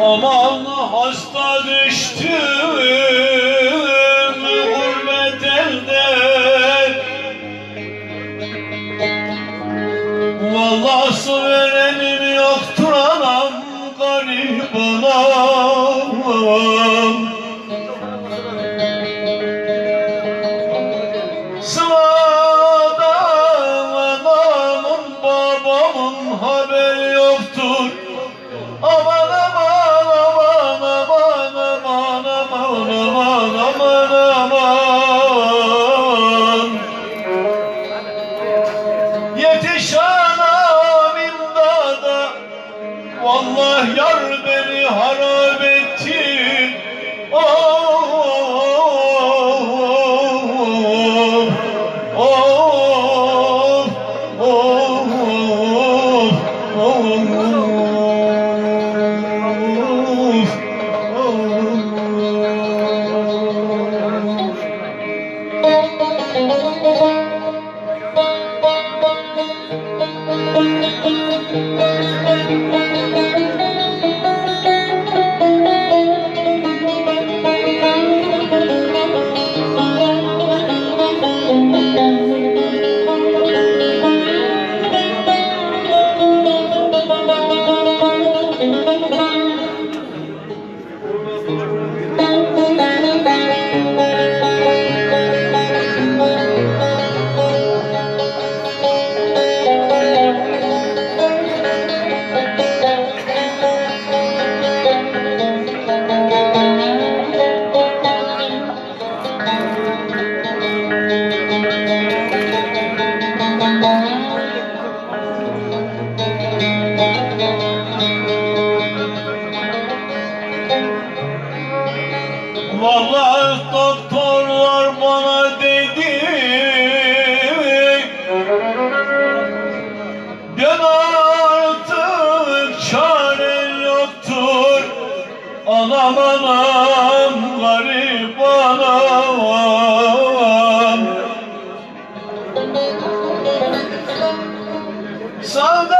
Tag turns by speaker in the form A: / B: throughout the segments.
A: Aman hasta düştüm Vallahi yar beni harap etti Oh, oh, oh, oh, oh, Vallahi doktorlar bana dedi. Ben artık çaren yoktur. Anam anam garip anam. Sağdan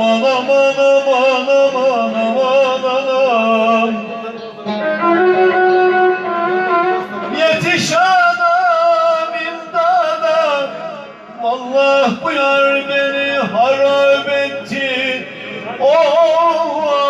A: aman aman aman aman aman aman. Yetiş adam imdada Allah bu yar beni harap etti. Oh